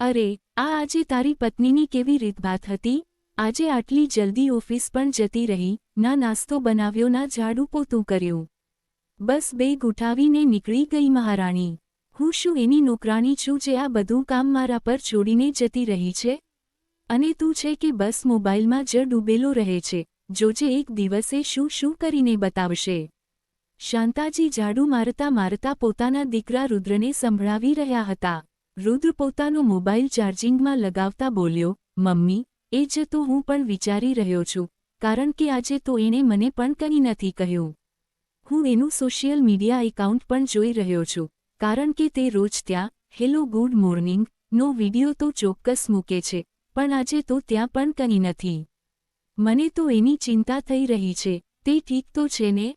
અરે, આ આજે તારી પત્નીની કેવી રીતભાત હતી? આજે આટલી જલ્દી ઓફિસ પણ જતી રહી, ના નાસ્તો બનાવ્યો, ના ઝાડુ પોતું કર્યું. બસ બેગ ઉઠાવીને નીકળી ગઈ મહારાણી. હું શું એની નોકરાણી છું જે આ બધું કામ મારા પર છોડીને જતી રહી છે? અને તું છે કે બસ મોબાઈલમાં જ ડૂબેલો રહે છે, જોજે એક દિવસે શું શું કરીને બતાવશે. શાંતાજી ઝાડુ મારતા મારતા પોતાના દીકરા રુદ્રને સંભળાવી રહ્યા હતા. રુદ્ર પોતાનો મોબાઈલ ચાર્જિંગમાં લગાવતા બોલ્યો, મમ્મી, એ જ તો હું પણ વિચારી રહ્યો છું, કારણ કે આજે તો એણે મને પણ કંઈ નથી કહ્યું. હું એનું સોશિયલ મીડિયા એકાઉન્ટ પણ જોઈ રહ્યો છું, કારણ કે તે રોજ ત્યાં, હેલો, ગુડ મોર્નિંગ નો વીડિયો તો ચોક્કસ મૂકે છે, પણ આજે તો ત્યાં પણ કંઈ નથી. મને તો એની ચિંતા થઈ રહી છે, તે ઠીક તો છે ને?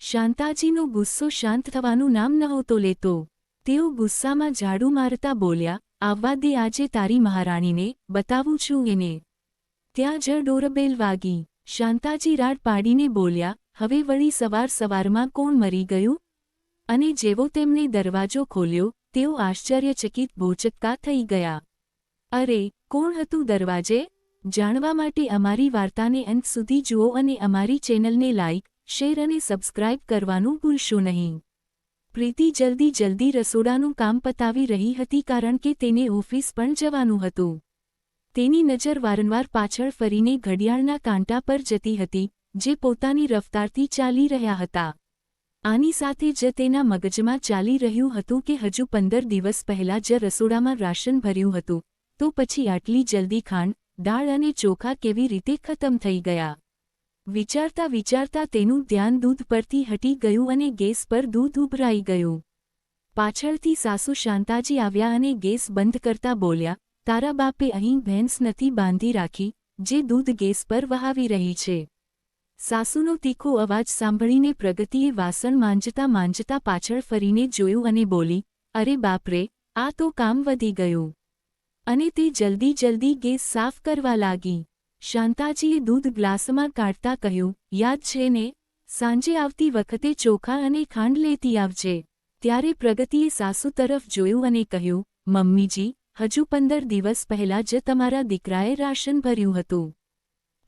શાંતાજીનો ગુસ્સો શાંત થવાનું નામ નહોતો લેતો. તેઓ ગુસ્સામાં ઝાડુ મારતા બોલ્યા આવવા દે આજે તારી મહારાણીને બતાવું છું એને. ત્યાં જ ડોરબેલ વાગી. શાંતાજી રાડ પાડીને બોલ્યા, હવે વળી સવાર સવારમાં કોણ મરી ગયું? અને જેવો તેમણે દરવાજો ખોલ્યો, તેઓ આશ્ચર્યચકિત ભોચક્કા થઈ ગયા. અરે, કોણ હતું દરવાજે? જાણવા માટે અમારી વાર્તાને અંત સુધી જુઓ અને અમારી ચેનલને લાઇક શેર અને સબસ્ક્રાઇબ કરવાનું ભૂલશો નહીં. પ્રીતિ જલ્દી જલ્દી રસોડાનું કામ પતાવી રહી હતી કારણ કે તેને ઓફિસ પણ જવાનું હતું. તેની નજર વારંવાર પાછળ ફરીને ઘડિયાળના કાંટા પર જતી હતી, જે પોતાની રફતારથી ચાલી રહ્યા હતા. આની સાથે જ તેના મગજમાં ચાલી રહ્યું હતું કે હજુ પંદર દિવસ પહેલા જ રસોડામાં રાશન ભર્યું હતું, તો પછી આટલી જલ્દી ખાંડ, દાળ અને ચોખા કેવી રીતે ખતમ થઈ ગયા? વિચારતા વિચારતા તેનું ધ્યાન દૂધ પરથી હટી ગયું અને ગેસ પર દૂધ ઉભરાઈ ગયું. પાછળથી સાસુ શાંતાજી આવ્યા અને ગેસ બંધ કરતા બોલ્યા, તારા બાપે અહીં ભેંસ નથી બાંધી રાખી, જે દૂધ ગેસ પર વહાવી રહી છે. સાસુનો તીખો અવાજ સાંભળીને પ્રગતિએ વાસણ માંજતા માંજતા પાછળ ફરીને જોયું અને બોલી, અરે બાપરે, આ તો કામ વધી ગયું. અને તે જલ્દી જલ્દી ગેસ સાફ કરવા લાગી. શાંતાજીએ દૂધ ગ્લાસમાં કાઢતા કહ્યું, યાદ છે ને, સાંજે આવતી વખતે ચોખા અને ખાંડ લેતી આવજે. ત્યારે પ્રગતિએ સાસુ તરફ જોયું અને કહ્યું, મમ્મીજી, હજુ પંદર દિવસ પહેલાં જ તમારા દીકરાએ રાશન ભર્યું હતું.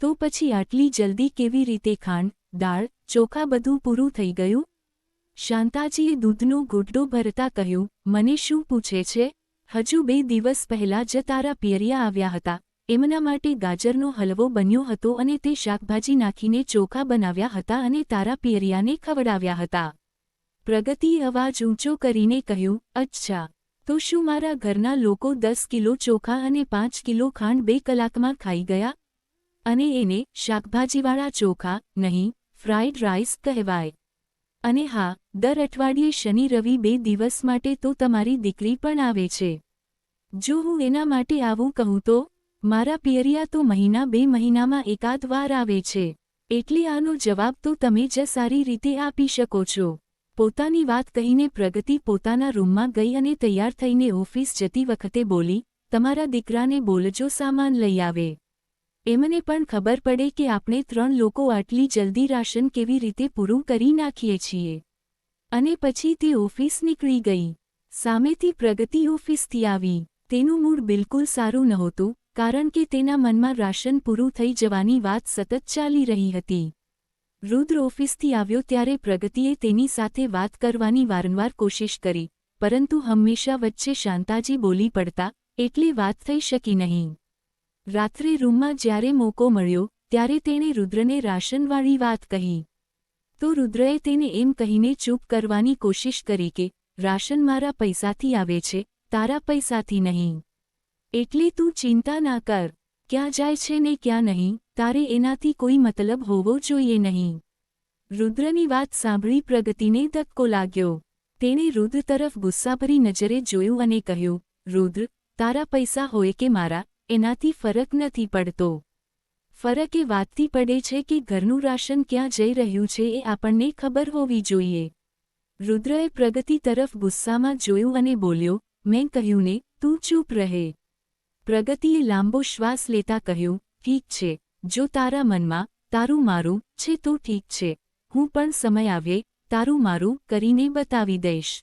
તો પછી આટલી જલ્દી કેવી રીતે ખાંડ, દાળ, ચોખા બધું પૂરું થઈ ગયું? શાંતાજીએ દૂધનો ગુડ્ડો ભરતા કહ્યું, મને શું પૂછે છે? હજુ બે દિવસ પહેલાં જ તારા પિયરિયા આવ્યા હતા. એમના માટે ગાજરનો હલવો બન્યો હતો અને તે શાકભાજી નાખીને ચોખા બનાવ્યા હતા અને તારા પિયરિયાને ખવડાવ્યા હતા. પ્રગતિએ અવાજ ઊંચો કરીને કહ્યું, અચ્છા, તો શું મારા ઘરના લોકો દસ કિલો ચોખા અને પાંચ કિલો ખાંડ બે કલાકમાં ખાઈ ગયા? અને એને શાકભાજીવાળા ચોખા નહીં, ફ્રાઈડ રાઈસ કહેવાય. અને હા, દર અઠવાડિયે શનિ, રવિ બે દિવસ માટે તો તમારી દીકરી પણ આવે છે. જો હું એના માટે આવું કહું તો મારા પિયરિયા તો મહિના બે મહિનામાં એકાદ વાર આવે છે. એટલે આનો જવાબ તો તમે જ સારી રીતે આપી શકો છો. પોતાની વાત કહીને પ્રગતિ પોતાના રૂમમાં ગઈ અને તૈયાર થઈને ઓફિસ જતી વખતે બોલી, તમારા દીકરાને બોલજો, સામાન લઈ આવે. એમને પણ ખબર પડે કે આપણે ત્રણ લોકો આટલી જલ્દી રાશન કેવી રીતે પૂરું કરી નાખીએ છીએ. અને પછી તે ઓફિસ નીકળી ગઈ. સામેથી પ્રગતિ ઓફિસથી આવી. તેનું મૂડ બિલકુલ સારું નહોતું. કારણ કે તેના મનમાં રાશન પૂરું થઈ જવાની વાત સતત ચાલી રહી હતી. રુદ્ર ઓફિસથી આવ્યો ત્યારે પ્રગતિએ તેની સાથે વાત કરવાની વારંવાર કોશિશ કરી, પરંતુ હંમેશા વચ્ચે શાંતાજી બોલી પડતા, એટલે વાત થઈ શકી નહીં. રાત્રે રૂમમાં જ્યારે મોકો મળ્યો, ત્યારે તેણે રુદ્રને રાશનવાળી વાત કહી. તો રુદ્રએ તેને એમ કહીને ચૂપ કરવાની કોશિશ કરી કે, રાશન મારા પૈસાથી આવે છે, તારા પૈસાથી નહીં. એટલે તું ચિંતા ના કર. ક્યાં જાય છે ને ક્યાં નહીં, તારે એનાથી કોઈ મતલબ હોવો જોઈએ નહીં. રુદ્રની વાત સાંભળી પ્રગતિને ધક્કો લાગ્યો. તેણે રુદ્ર તરફ ગુસ્સાભરી નજરે જોયું અને કહ્યું, રુદ્ર, તારા પૈસા હોય કે મારા, એનાથી ફરક નથી પડતો. ફરક એ વાતથી પડે છે કે ઘરનું રાશન ક્યાં જઈ રહ્યું છે એ આપણને ખબર હોવી જોઈએ. રુદ્રએ પ્રગતિ તરફ ગુસ્સામાં જોયું અને બોલ્યો, મેં કહ્યું ને, તું ચૂપ રહે. પ્રગતિએ લાંબો શ્વાસ લેતા કહ્યું, ઠીક છે, જો તારા મનમાં તારું મારું છે તો ઠીક છે, હું પણ સમય આવે, તારું મારું કરીને બતાવી દઈશ.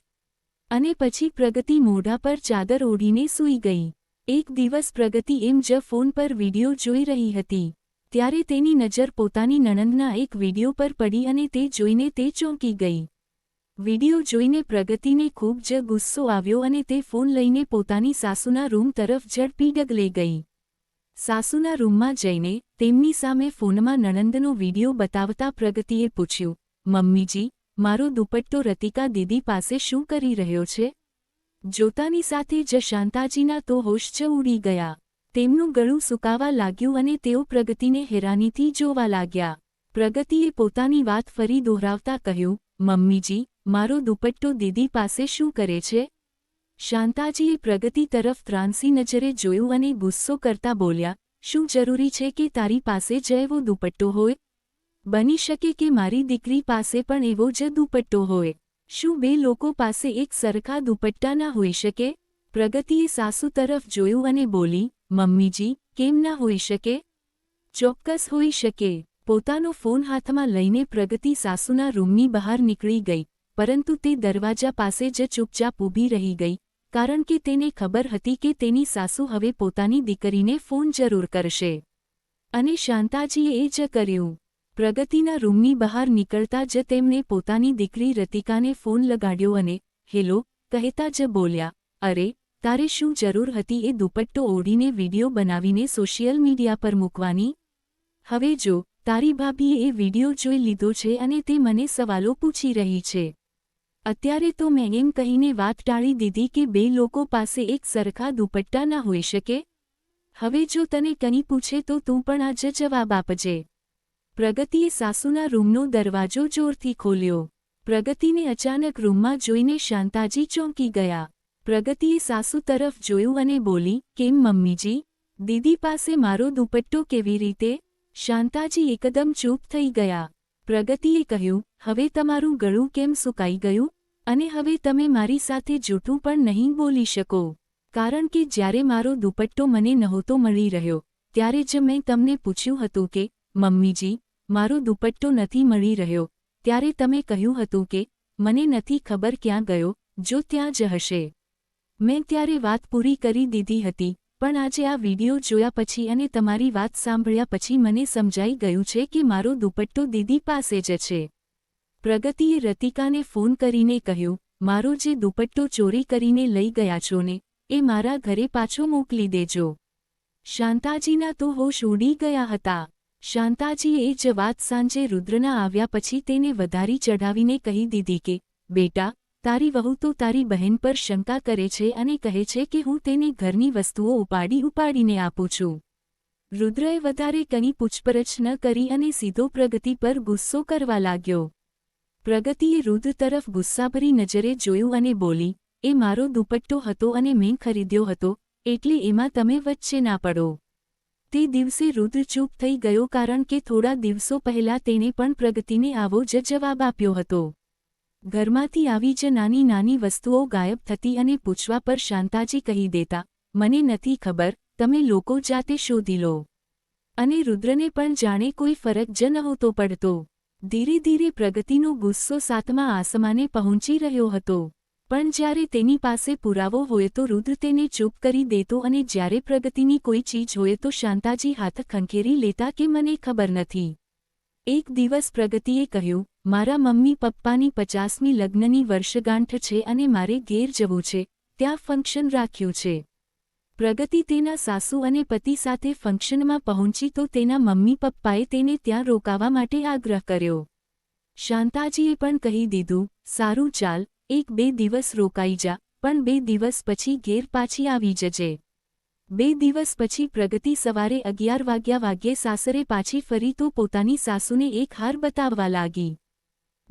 અને પછી પ્રગતિ મોઢા પર ચાદર ઓઢીને સૂઈ ગઈ. એક દિવસ પ્રગતિ એમ જ ફોન પર વીડિયો જોઈ રહી હતી. ત્યારે તેની નજર પોતાની નણંદના એક વીડિયો પર પડી અને તે જોઈને તે ચોંકી ગઈ. વિડિયો જોઈને પ્રગતિને ખૂબ જ ગુસ્સો આવ્યો અને તે ફોન લઈને પોતાની સાસુના રૂમ તરફ ઝડપી ડગલે ગઈ. સાસુના રૂમમાં જઈને તેમની સામે ફોનમાં નણંદનો વિડિયો બતાવતા પ્રગતિએ પૂછ્યું, મમ્મીજી, મારો દુપટ્ટો રતિકા દીદી પાસે શું કરી રહ્યો છે? જોતાની સાથે જ શાંતાજીના તો હોશ જ ઉડી ગયા. તેમનું ગળું સુકાવા લાગ્યું અને તેઓ પ્રગતિને હેરાનીથી જોવા લાગ્યા. પ્રગતિએ પોતાની વાત ફરી દોહરાવતા કહ્યું, મમ્મીજી મારો દુપટ્ટો દીદી પાસે શું કરે છે? શાંતાજીએ પ્રગતિ તરફ ત્રાંસી નજરે જોયું અને ગુસ્સો કરતા બોલ્યા, શું જરૂરી છે કે તારી પાસે જ એવો દુપટ્ટો હોય? બની શકે કે મારી દીકરી પાસે પણ એવો જ દુપટ્ટો હોય? શું બે લોકો પાસે એક સરખા દુપટ્ટા ના હોઈ શકે? પ્રગતિએ સાસુ તરફ જોયું અને બોલી, મમ્મીજી, કેમ ના હોઈ શકે? ચોક્કસ હોઈ શકે. પોતાનો ફોન હાથમાં લઈને પ્રગતિ સાસુના રૂમની બહાર નીકળી ગઈ. પરંતુ તે દરવાજા પાસે જ ચૂપચાપ ઊભી રહી ગઈ, કારણ કે તેને ખબર હતી કે તેની સાસુ હવે પોતાની દીકરીને ફોન જરૂર કરશે. અને શાંતાજીએ એ જ કર્યું. પ્રગતિના રૂમની બહાર નીકળતા જ તેમને પોતાની દીકરી રતિકાને ફોન લગાડ્યો અને, હેલો, કહેતા જ બોલ્યા, અરે, તારે શું જરૂર હતી એ દુપટ્ટો ઓઢીને વીડિયો બનાવીને સોશિયલ મીડિયા પર મૂકવાની? હવે જો, તારી ભાભીએ એ વીડિયો જોઈ લીધો છે અને તે મને સવાલો પૂછી રહી છે. અત્યારે તો મેં એમ કહીને વાત ટાળી દીધી કે બે લોકો પાસે એક સરખા દુપટ્ટા ના હોઈ શકે. હવે જો તને કંઈ પૂછે તો તું પણ આજે જવાબ આપજે. પ્રગતિએ સાસુના રૂમનો દરવાજો જોરથી ખોલ્યો. પ્રગતિને અચાનક રૂમમાં જોઈને શાંતાજી ચોંકી ગયા. પ્રગતિએ સાસુ તરફ જોયું અને બોલી, કેમ મમ્મીજી? દીદી પાસે મારો દુપટ્ટો કેવી રીતે? શાંતાજી એકદમ ચૂપ થઈ ગયા. પ્રગતિએ કહ્યું, હવે તમારું ગળું કેમ સુકાઈ ગયું? અને હવે તમે મારી સાથે જૂઠું પણ નહીં બોલી શકો. કારણ કે જ્યારે મારો દુપટ્ટો મને નહોતો મળી રહ્યો, ત્યારે જ મેં તમને પૂછ્યું હતું કે, મમ્મીજી, મારો દુપટ્ટો નથી મળી રહ્યો. ત્યારે તમે કહ્યું હતું કે, મને નથી ખબર ક્યાં ગયો, જો ત્યાં જ હશે. મેં ત્યારે વાત પૂરી કરી દીધી હતી. પણ આજે આ વિડિયો જોયા પછી અને તમારી વાત સાંભળ્યા પછી મને સમજાઈ ગયું છે કે મારો દુપટ્ટો દીદી પાસે જ છે. પ્રગતિએ રતિકાને ફોન કરીને કહ્યું, મારો જે દુપટ્ટો ચોરી કરીને લઈ ગયા છો ને, એ મારા ઘરે પાછો મોકલી દેજો. શાંતાજીના તો હોશ ઉડી ગયા હતા. શાંતાજીએ જ વાત સાંજે રુદ્રના આવ્યા પછી તેને વધારી ચઢાવીને કહી દીધી કે, બેટા તારી વહુ તો તારી બહેન પર શંકા કરે છે અને કહે છે કે હું તેને ઘરની વસ્તુઓ ઉપાડી ઉપાડીને આપું છું. રુદ્રએ વધારે કંઈ પૂછપરછ ન કરી અને સીધો પ્રગતિ પર ગુસ્સો કરવા લાગ્યો. પ્રગતિએ રુદ્ર તરફ ગુસ્સાભરી નજરે જોયું અને બોલી, એ મારો દુપટ્ટો હતો અને મેં ખરીદ્યો હતો, એટલે એમાં તમે વચ્ચે ના પડો. તે દિવસે રુદ્ર ચૂપ થઈ ગયો કારણ કે થોડા દિવસો પહેલા તેણે પણ પ્રગતિને આવો જ જવાબ આપ્યો હતો. ઘરમાંથી આવી જ નાની નાની વસ્તુઓ ગાયબ થતી અને પૂછવા પર શાંતાજી કહી દેતા, મને નથી ખબર, તમે લોકો જાતે શોધી લો. અને રુદ્રને પણ જાણે કોઈ ફરક જ નહોતો પડતો. ધીરે ધીરે પ્રગતિનો ગુસ્સો સાતમા આસમાને પહોંચી રહ્યો હતો. પણ જ્યારે તેની પાસે પુરાવો હોય તો રુદ્ર તેને ચૂપ કરી દેતો અને જ્યારે પ્રગતિની કોઈ ચીજ હોય તો શાંતાજી હાથ ખંખેરી લેતા કે મને ખબર નથી. એક દિવસ પ્રગતિએ કહ્યું મારા મમ્મી પપ્પાની પચાસમી લગ્નની વર્ષગાંઠ છે અને મારે ઘેર જવું છે, ત્યાં ફંક્શન રાખ્યું છે. પ્રગતિ તેના સાસુ અને પતિ સાથે ફંક્શનમાં પહોંચી તો તેના મમ્મી પપ્પાએ તેને ત્યાં રોકાવા માટે આગ્રહ કર્યો. શાંતાજીએ પણ કહી દીધું, સારું ચાલ, એક બે દિવસ રોકાઈ જા, પણ બે દિવસ પછી ઘેર પાછી આવી જજે. બે દિવસ પછી પ્રગતિ સવારે અગિયાર વાગ્યા વાગ્યે સાસરે પાછી ફરી તો પોતાની સાસુને એક હાર બતાવવા લાગી.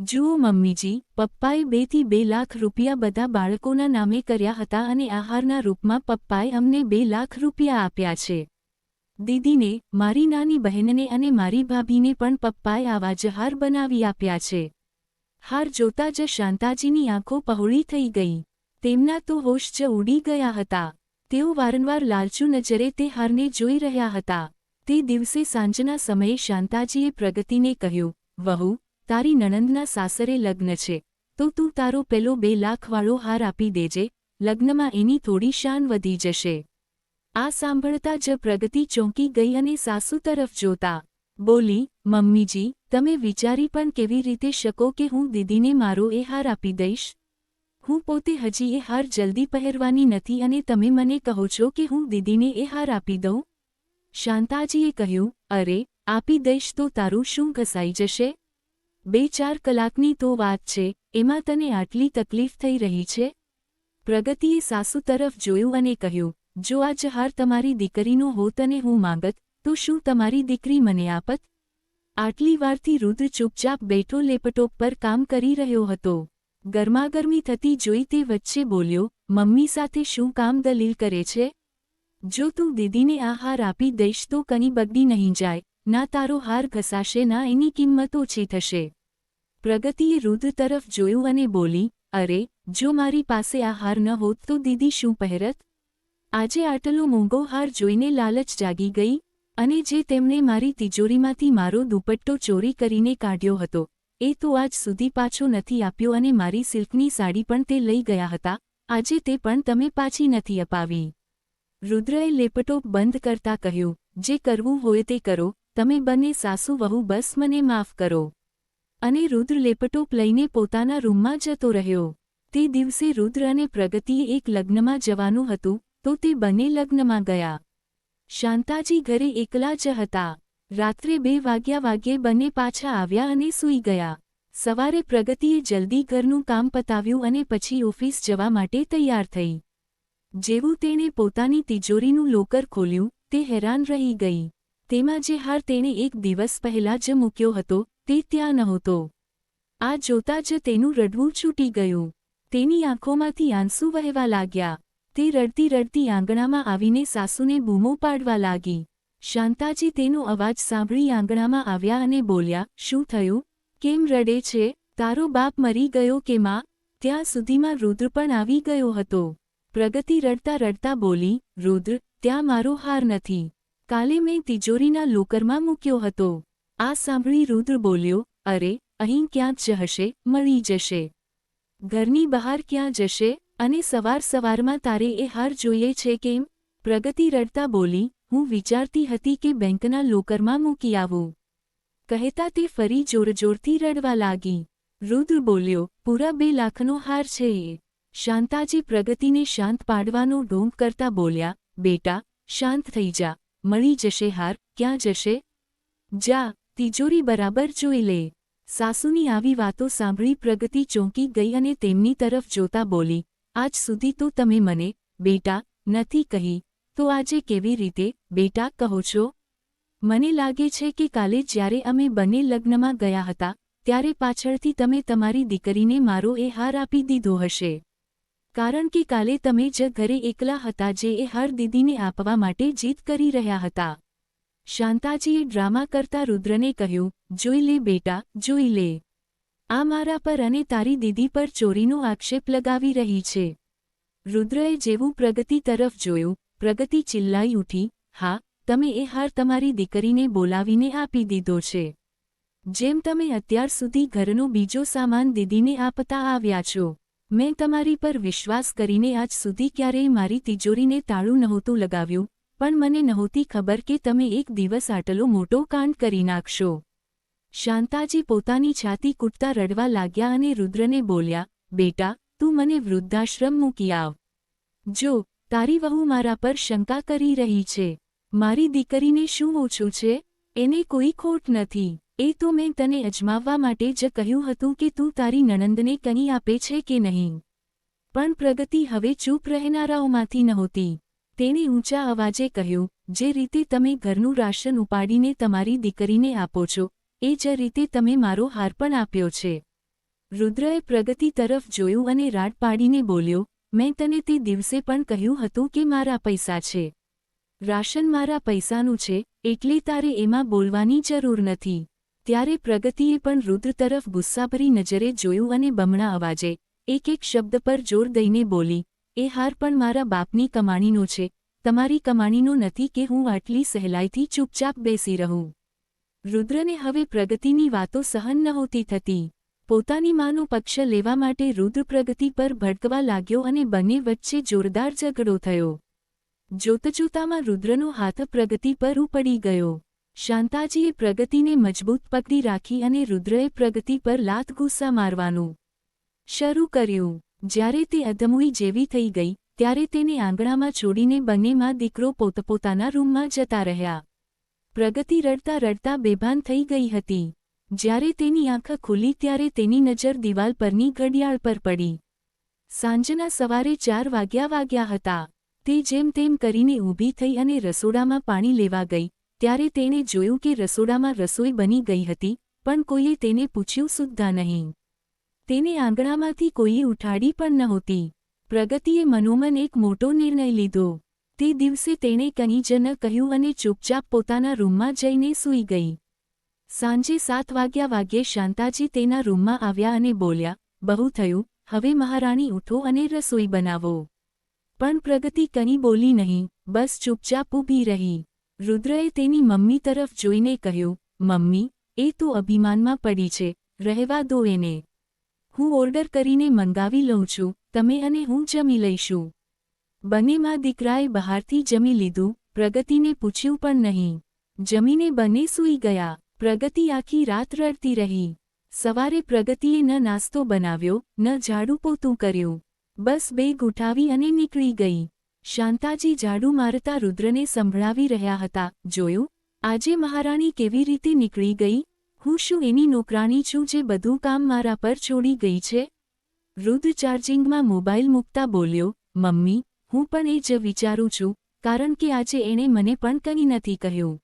જુઓ મમ્મીજી, પપ્પાએ બેથી બે લાખ રૂપિયા બધા બાળકોના નામે કર્યા હતા અને આહારના રૂપમાં પપ્પાએ અમને બે લાખ રૂપિયા આપ્યા છે. દીદીને, મારી નાની બહેનને અને મારી ભાભીને પણ પપ્પાએ આવા જ હાર બનાવી આપ્યા છે. હાર જોતા જ શાંતાજીની આંખો પહોળી થઈ ગઈ. તેમના તો હોશ જ ઉડી ગયા હતા. તેઓ વારંવાર લાલચુ નજરે તે હારને જોઈ રહ્યા હતા. તે દિવસે સાંજના સમયે શાંતાજીએ પ્રગતિને કહ્યું, વહુ તારી નણંદના સાસરે લગ્ન છે, તો તું તારો પેલો બે લાખવાળો હાર આપી દેજે, લગ્નમાં એની થોડી શાન વધી જશે. આ સાંભળતા જ પ્રગતિ ચોંકી ગઈ અને સાસુ તરફ જોતા, બોલી, મમ્મીજી, તમે વિચારી પણ કેવી રીતે શકો કે હું દીદીને મારો એ હાર આપી દઈશ? હું પોતે હજી એ હાર જલ્દી પહેરવાની નથી અને તમે મને કહો છો કે હું દીદીને એ હાર આપી દઉં? શાંતાજીએ કહ્યું, અરે, આપી દઈશ તો તારું શું ઘસાઈ જશે? બે ચાર કલાકની તો વાત છે, એમાં તને આટલી તકલીફ થઈ રહી છે? પ્રગતિએ સાસુ તરફ જોયું અને કહ્યું, જો આ જહાર હાર તમારી દીકરીનો હોત અને હું માંગત, તો શું તમારી દીકરી મને આપત? આટલી વારથી રુદ્ર ચૂપચાપ બેઠો લેપટોપ પર કામ કરી રહ્યો હતો. ગરમાગરમી થતી જોઈ તે વચ્ચે બોલ્યો, મમ્મી સાથે શું કામ દલીલ કરે છે? જો તું દીદીને આહાર આપી દઈશ તો કની બગડી નહીં જાય ના તારો હાર ઘસાશે, ના એની કિંમત ઓછી થશે. પ્રગતિએ રુદ્ર તરફ જોયું અને બોલી, અરે, જો મારી પાસે આ હાર ન હોત તો દીદી શું પહેરત? આજે આટલો મોંઘો હાર જોઈને લાલચ જાગી ગઈ અને જે તેમણે મારી તિજોરીમાંથી મારો દુપટ્ટો ચોરી કરીને કાઢ્યો હતો, એ તો આજ સુધી પાછો નથી આપ્યો અને મારી સિલ્કની સાડી પણ તે લઈ ગયા હતા, આજે તે પણ તમે પાછી નથી અપાવી. રુદ્રએ લેપટોપ બંધ કરતા કહ્યું, જે કરવું હોય તે કરો તમે બંને સાસુ વહુ, બસ મને માફ કરો. અને રુદ્ર લેપટોપ લઈને પોતાના રૂમમાં જતો રહ્યો. તે દિવસે રુદ્ર અને પ્રગતિએ એક લગ્નમાં જવાનું હતું, તો તે બંને લગ્નમાં ગયા. શાંતાજી ઘરે એકલા જ હતા. રાત્રે બે વાગ્યા વાગ્યે બંને પાછા આવ્યા અને સૂઈ ગયા. સવારે પ્રગતિએ જલ્દી ઘરનું કામ પતાવ્યું અને પછી ઓફિસ જવા માટે તૈયાર થઈ. જેવું તેણે પોતાની તિજોરીનું લોકર ખોલ્યું, તે હેરાન રહી ગઈ. તેમાં જે હાર તેણે એક દિવસ પહેલા જ મૂક્યો હતો, તે ત્યાં નહોતો. આ જોતા જ તેનું રડવું છૂટી ગયું. તેની આંખોમાંથી આંસુ વહેવા લાગ્યા. તે રડતી રડતી આંગણામાં આવીને સાસુને બૂમો પાડવા લાગી. શાંતાજી તેનો અવાજ સાંભળી આંગણામાં આવ્યા અને બોલ્યા, શું થયું? કેમ રડે છે? તારો બાપ મરી ગયો કે માં? ત્યાં સુધીમાં રુદ્ર પણ આવી ગયો હતો. પ્રગતિ રડતા રડતા બોલી, રુદ્ર, ત્યાં મારો હાર નથી. કાલે મેં તિજોરીના લોકરમાં મૂક્યો હતો. આ સાંભળી રુદ્ર બોલ્યો, અરે, અહીં ક્યાં જ હશે? મળી જશે. ઘરની બહાર ક્યાં જશે? અને સવાર સવારમાં તારે એ હાર જોઈએ છે કેમ? પ્રગતિ રડતા બોલી, હું વિચારતી હતી કે બેંકના લોકરમાં મૂકી આવું. કહેતા તે ફરી જોરજોરથી રડવા લાગી. રુદ્ર બોલ્યો, પૂરા બે લાખનો હાર છે એ. શાંતાજી પ્રગતિને શાંત પાડવાનો ઢોંગ કરતા બોલ્યા, બેટા, શાંત થઈ જા. મળી જશે હાર, ક્યાં જશે? જા, તિજોરી બરાબર જોઈ લે. સાસુની આવી વાતો સાંભળી પ્રગતિ ચોંકી ગઈ અને તેમની તરફ જોતા બોલી, આજ સુધી તો તમે મને, બેટા, નથી કહી, તો આજે કેવી રીતે, બેટા, કહો છો? મને લાગે છે કે કાલે જ્યારે અમે બંને લગ્નમાં ગયા હતા, ત્યારે પાછળથી તમે તમારી દીકરીને મારો એ હાર આપી દીધો હશે. કારણ કે કાલે તમે જ ઘરે એકલા હતા જે એ હર દીદીને આપવા માટે જીત કરી રહ્યા હતા. શાંતાજીએ ડ્રામા કરતા રુદ્રને કહ્યું, જોઈ લે બેટા, જોઈ લે. આ મારા પર અને તારી દીદી પર ચોરીનો આક્ષેપ લગાવી રહી છે. રુદ્રએ જેવું પ્રગતિ તરફ જોયું, પ્રગતિ ચિલ્લાઈ ઉઠી, હા, તમે એ હાર તમારી દીકરીને બોલાવીને આપી દીધો છે. જેમ તમે અત્યાર સુધી ઘરનો બીજો સામાન દીદીને આપતા આવ્યા છો. મેં તમારી પર વિશ્વાસ કરીને આજ સુધી ક્યારેય મારી તિજોરીને તાળું નહોતું લગાવ્યું, પણ મને નહોતી ખબર કે તમે એક દિવસ આટલો મોટો કાંડ કરી નાખશો. શાંતાજી પોતાની છાતી કૂટતા રડવા લાગ્યા અને રુદ્રને બોલ્યા, બેટા, તું મને વૃદ્ધાશ્રમ મૂકી આવ. જો, તારી વહુ મારા પર શંકા કરી રહી છે. મારી દીકરીને શું ઓછું છે? એને કોઈ ખોટ નથી. એ તો મેં તને અજમાવવા માટે જ કહ્યું હતું કે તું તારી નણંદને કની આપે છે કે નહીં. પણ પ્રગતિ હવે ચૂપ રહેનારાઓમાંથી નહોતી. તેણે ઊંચા અવાજે કહ્યું, જે રીતે તમે ઘરનું રાશન ઉપાડીને તમારી દીકરીને આપો છો, એ જ રીતે તમે મારો હાર પણ આપ્યો છે. રુદ્રએ પ્રગતિ તરફ જોયું અને રાડ પાડીને બોલ્યો, મેં તને તે દિવસે પણ કહ્યું હતું કે મારા પૈસા છે. રાશન મારા પૈસાનું છે, એટલે તારે એમાં બોલવાની જરૂર નથી. ત્યારે પ્રગતિએ પણ રુદ્ર તરફ ગુસ્સાભરી નજરે જોયું અને બમણા અવાજે, એક એક શબ્દ પર જોર દઈને બોલી, એ હાર પણ મારા બાપની કમાણીનો છે, તમારી કમાણીનો નથી કે હું આટલી સહેલાઈથી ચૂપચાપ બેસી રહું રુદ્રને હવે પ્રગતિની વાતો સહન નહોતી થતી. પોતાની માનો પક્ષ લેવા માટે રુદ્ર પ્રગતિ પર ભડકવા લાગ્યો અને બંને વચ્ચે જોરદાર ઝઘડો થયો. જોતજોતામાં રુદ્રનો હાથ પ્રગતિ પર ઉપડી ગયો. શાંતાજીએ પ્રગતિને મજબૂત પકડી રાખી અને રુદ્રએ પ્રગતિ પર લાત ગુસ્સા મારવાનું શરૂ કર્યું. જ્યારે તે અધમુઈ જેવી થઈ ગઈ, ત્યારે તેને આંગણામાં છોડીને બંનેમાં દીકરો પોતપોતાના રૂમમાં જતા રહ્યા. પ્રગતિ રડતા રડતા બેભાન થઈ ગઈ હતી. જ્યારે તેની આંખ ખુલી ત્યારે તેની નજર દિવાલ પરની ઘડિયાળ પર પડી. સાંજના સવારે ચાર વાગ્યા વાગ્યા હતા. તે જેમ તેમ કરીને ઊભી થઈ અને રસોડામાં પાણી લેવા ગઈ ત્યારે તેણે જોયું કે રસોડામાં રસોઈ બની ગઈ હતી, પણ કોઈએ તેને પૂછ્યું સુદ્ધા નહીં. તેને આંગણામાંથી કોઈએ ઉઠાડી પણ નહોતી. પ્રગતિએ મનોમન એક મોટો નિર્ણય લીધો. તે દિવસે તેણે કંઈ ન કહ્યું અને ચૂપચાપ પોતાના રૂમમાં જઈને સૂઈ ગઈ. સાંજે સાત વાગ્યા વાગ્યે શાંતાજી તેના રૂમમાં આવ્યા અને બોલ્યા, બહુ થયું, હવે મહારાણી ઉઠો અને રસોઈ બનાવો પણ પ્રગતિ કંઈ બોલી નહીં, બસ ચૂપચાપ ઊભી રહી. રુદ્રએ તેની મમ્મી તરફ જોઈને કહ્યું, મમ્મી, એ તો અભિમાનમાં પડી છે, રહેવા દો એને. હું ઓર્ડર કરીને મંગાવી લઉં છું, તમે અને હું જમી લઈશું. બંનેમાં દીકરાએ બહારથી જમી લીધું, પ્રગતિને પૂછ્યું પણ નહીં. જમીને બંને સૂઈ ગયા, પ્રગતિ આખી રાત રડતી રહી. સવારે પ્રગતિએ ન નાસ્તો બનાવ્યો, ન ઝાડુ પોતું કર્યું. બસ બેગ ઉઠાવી અને નીકળી ગઈ. શાંતાજી ઝાડુ મારતા રુદ્રને સંભળાવી રહ્યા હતા. જોયું? આજે મહારાણી કેવી રીતે નીકળી ગઈ? હું શું એની નોકરાણી છું જે બધું કામ મારા પર છોડી ગઈ છે? રુદ્ર ચાર્જિંગમાં મોબાઈલ મૂકતા બોલ્યો, મમ્મી, હું પણ એ જ વિચારું છું, કારણ કે આજે એણે મને પણ કંઈ નથી કહ્યું.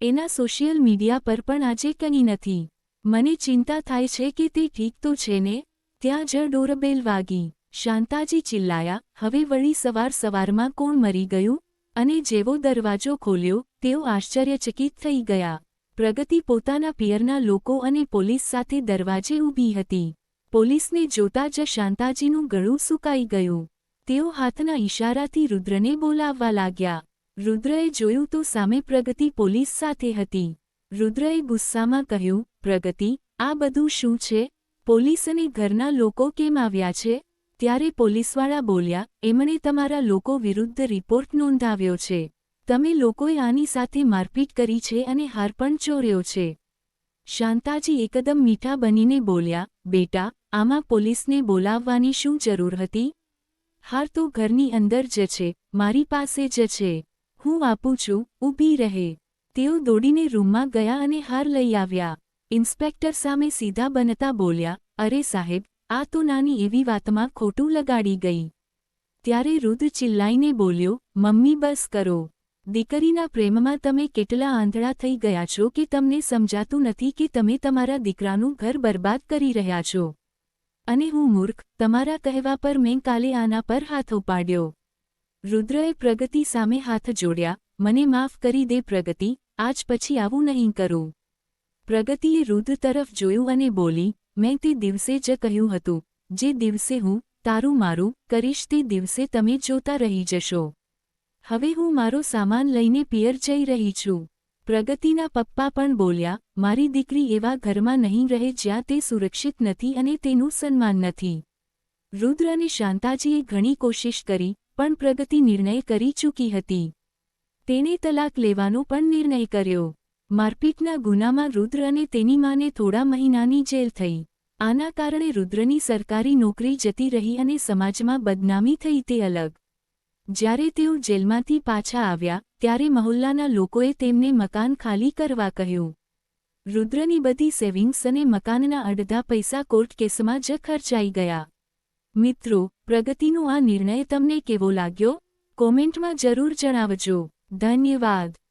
એના સોશિયલ મીડિયા પર પણ આજે કંઈ નથી. મને ચિંતા થાય છે કે તે ઠીક તો છે ને? ત્યાં જ ડોરબેલ વાગી. શાંતાજી ચિલ્લાયા, હવે વળી સવાર સવારમાં કોણ મરી ગયું? અને જેવો દરવાજો ખોલ્યો, તેઓ આશ્ચર્યચકિત થઈ ગયા. પ્રગતિ પોતાના પિયરના લોકો અને પોલીસ સાથે દરવાજે ઊભી હતી. પોલીસને જોતા જ શાંતાજીનું ગળું સુકાઈ ગયું. તેઓ હાથના ઇશારાથી રુદ્રને બોલાવવા લાગ્યા. રુદ્રએ જોયું તો સામે પ્રગતિ પોલીસ સાથે હતી. રુદ્રએ ગુસ્સામાં કહ્યું, પ્રગતિ, આ બધું શું છે? પોલીસ અને ઘરના લોકો કેમ આવ્યા છે? ત્યારે પોલીસવાળા બોલ્યા, એમણે તમારા લોકો વિરુદ્ધ રિપોર્ટ નોંધાવ્યો છે. તમે લોકોએ આની સાથે મારપીટ કરી છે અને હાર પણ ચોર્યો છે. શાંતાજી એકદમ મીઠા બનીને બોલ્યા, બેટા, આમાં પોલીસને બોલાવવાની શું જરૂર હતી? હાર તો ઘરની અંદર જ છે, મારી પાસે જ છે. હું આપું છું, ઊભી રહે. તેઓ દોડીને રૂમમાં ગયા અને હાર લઈ આવ્યા. ઇન્સ્પેક્ટર સામે સીધા બનતા બોલ્યા, અરે સાહેબ આ તો નાની એવી વાતમાં ખોટું લગાડી ગઈ. ત્યારે રુદ્ર ચિલ્લાઈને બોલ્યો, મમ્મી, બસ કરો. દીકરીના પ્રેમમાં તમે કેટલા આંધળા થઈ ગયા છો કે તમને સમજાતું નથી કે તમે તમારા દીકરાનું ઘર બરબાદ કરી રહ્યા છો. અને હું મૂર્ખ, તમારા કહેવા પર મેં કાલે આના પર હાથ ઉપાડ્યો. રુદ્રએ પ્રગતિ સામે હાથ જોડ્યા, મને માફ કરી દે પ્રગતિ, આજ પછી આવું નહીં કરું. પ્રગતિએ રુદ્ર તરફ જોયું અને બોલી મેં તે દિવસે જ કહ્યું હતું, જે દિવસે હું તારું મારું કરીશ તે દિવસે તમે જોતા રહી જશો. હવે હું મારો સામાન લઈને પિયર જઈ રહી છું. પ્રગતિના પપ્પા પણ બોલ્યા, મારી દીકરી એવા ઘરમાં નહીં રહે જ્યાં તે સુરક્ષિત નથી અને તેનું સન્માન નથી. રુદ્ર અને શાંતાજીએ ઘણી કોશિશ કરી, પણ પ્રગતિ નિર્ણય કરી ચૂકી હતી. તેણે તલાક લેવાનો પણ નિર્ણય કર્યો. મારપીટના ગુનામાં રુદ્ર અને તેની માને થોડા મહિનાની જેલ થઈ. આના કારણે રુદ્રની સરકારી નોકરી જતી રહી અને સમાજમાં બદનામી થઈ તે અલગ. જ્યારે તેઓ જેલમાંથી પાછા આવ્યા, ત્યારે મહોલ્લાના લોકોએ તેમને મકાન ખાલી કરવા કહ્યું. રુદ્રની બધી સેવિંગ્સ અને મકાનના અડધા પૈસા કોર્ટ કેસમાં જ ખર્ચાઈ ગયા. મિત્રો, પ્રગતિનો આ નિર્ણય તમને કેવો લાગ્યો? કોમેન્ટમાં જરૂર જણાવજો. ધન્યવાદ.